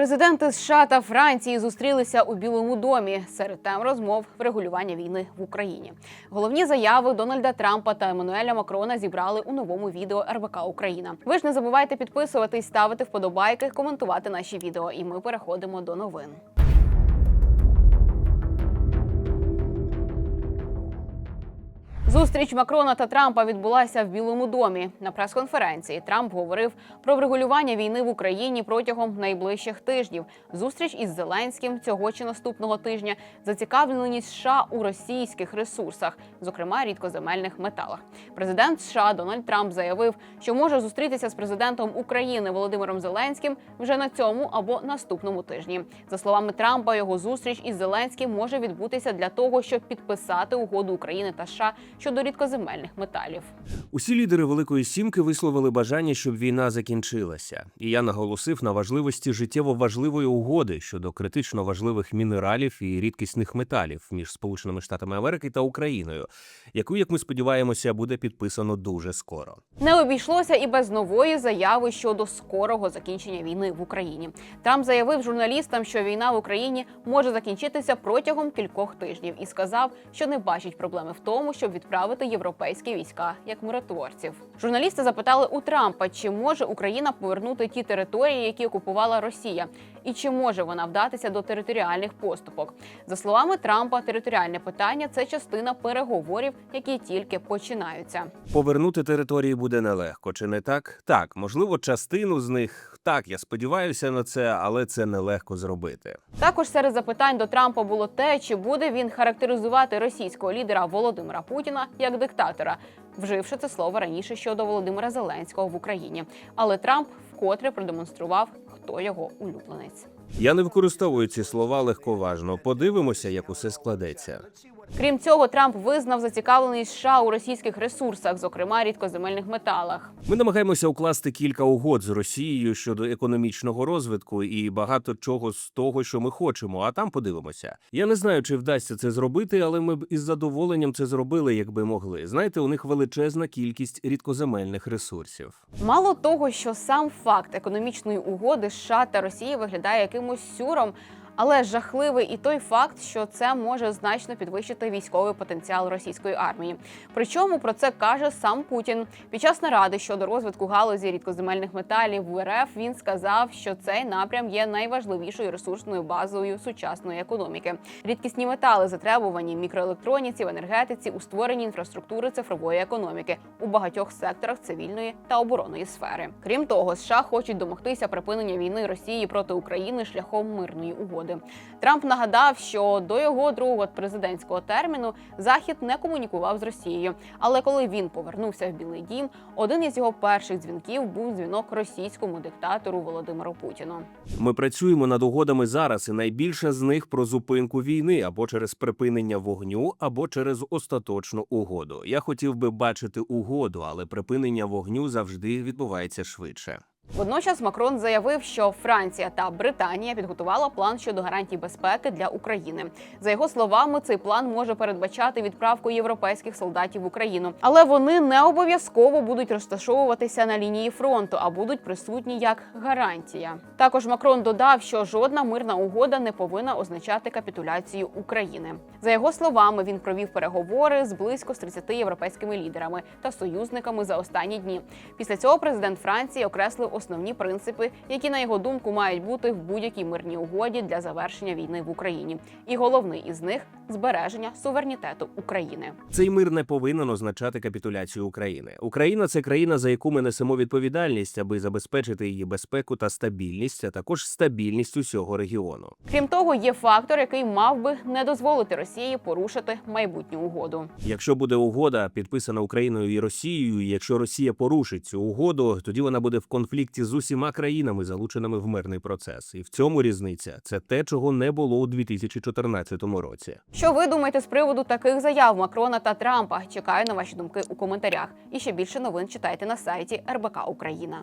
Президенти США та Франції зустрілися у Білому домі серед тем розмов врегулювання війни в Україні. Головні заяви Дональда Трампа та Еммануеля Макрона зібрали у новому відео РБК Україна. Ви ж не забувайте підписуватись, ставити вподобайки, коментувати наші відео. І ми переходимо до новин. Зустріч Макрона та Трампа відбулася в Білому домі. На прес-конференції Трамп говорив про врегулювання війни в Україні протягом найближчих тижнів. Зустріч із Зеленським цього чи наступного тижня, зацікавленість США у російських ресурсах, зокрема рідкоземельних металах. Президент США Дональд Трамп заявив, що може зустрітися з президентом України Володимиром Зеленським вже на цьому або наступному тижні. За словами Трампа, його зустріч із Зеленським може відбутися для того, щоб підписати угоду України та США щодо рідкоземельних металів. Усі лідери Великої Сімки висловили бажання, щоб війна закінчилася. І я наголосив на важливості життєво важливої угоди щодо критично важливих мінералів і рідкісних металів між Сполученими Штатами Америки та Україною, яку, як ми сподіваємося, буде підписано дуже скоро. Не обійшлося і без нової заяви щодо скорого закінчення війни в Україні. Трамп заявив журналістам, що війна в Україні може закінчитися протягом кількох тижнів, і сказав, що не бачить проблеми в тому, щоб відправити європейські війська як миротворців. Журналісти запитали у Трампа, чи може Україна повернути ті території, які окупувала Росія, і чи може вона вдатися до територіальних поступок. За словами Трампа, територіальне питання це частина переговорів, які тільки починаються. Повернути території буде нелегко, чи не так? Так, можливо, частину з них так, я сподіваюся на це, але це нелегко зробити. Також серед запитань до Трампа було те, чи буде він характеризувати російського лідера Володимира Путіна як диктатора, вживши це слово раніше щодо Володимира Зеленського в Україні. Але Трамп вкотре продемонстрував, хто його улюбленець. Я не використовую ці слова легковажно. Подивимося, як усе складеться. Крім цього, Трамп визнав зацікавленість США у російських ресурсах, зокрема рідкоземельних металах. Ми намагаємося укласти кілька угод з Росією щодо економічного розвитку і багато чого з того, що ми хочемо. А там подивимося. Я не знаю, чи вдасться це зробити, але ми б із задоволенням це зробили, якби могли. Знаєте, у них величезна кількість рідкоземельних ресурсів. Мало того, що сам факт економічної угоди США та Росії виглядає якимось сюром. Але жахливий і той факт, що це може значно підвищити військовий потенціал російської армії. Причому про це каже сам Путін. Під час наради щодо розвитку галузі рідкоземельних металів в РФ він сказав, що цей напрям є найважливішою ресурсною базою сучасної економіки. Рідкісні метали затребувані в мікроелектроніці, в енергетиці, у створенні інфраструктури цифрової економіки у багатьох секторах цивільної та оборонної сфери. Крім того, США хочуть домогтися припинення війни Росії проти України шляхом мирної угоди. Трамп нагадав, що до його другого президентського терміну Захід не комунікував з Росією. Але коли він повернувся в Білий Дім, один із його перших дзвінків був дзвінок російському диктатору Володимиру Путіну. Ми працюємо над угодами зараз, і найбільше з них про зупинку війни або через припинення вогню, або через остаточну угоду. Я хотів би бачити угоду, але припинення вогню завжди відбувається швидше. Водночас Макрон заявив, що Франція та Британія підготувала план щодо гарантій безпеки для України. За його словами, цей план може передбачати відправку європейських солдатів в Україну, але вони не обов'язково будуть розташовуватися на лінії фронту, а будуть присутні як гарантія. Також Макрон додав, що жодна мирна угода не повинна означати капітуляцію України. За його словами, він провів переговори з близько з 30 європейськими лідерами та союзниками за останні дні. Після цього президент Франції окреслив основні принципи, які на його думку мають бути в будь-якій мирній угоді для завершення війни в Україні. І головний із них збереження суверенітету України. Цей мир не повинен означати капітуляцію України. Україна це країна, за яку ми несемо відповідальність, аби забезпечити її безпеку та стабільність, а також стабільність усього регіону. Крім того, є фактор, який мав би не дозволити Росії порушити майбутню угоду. Якщо буде угода підписана Україною і Росією, і якщо Росія порушить цю угоду, тоді вона буде в конфлікті з усіма країнами, залученими в мирний процес. І в цьому різниця це те, чого не було у 2014 році. Що ви думаєте з приводу таких заяв Макрона та Трампа? Чекаю на ваші думки у коментарях. І ще більше новин читайте на сайті РБК Україна.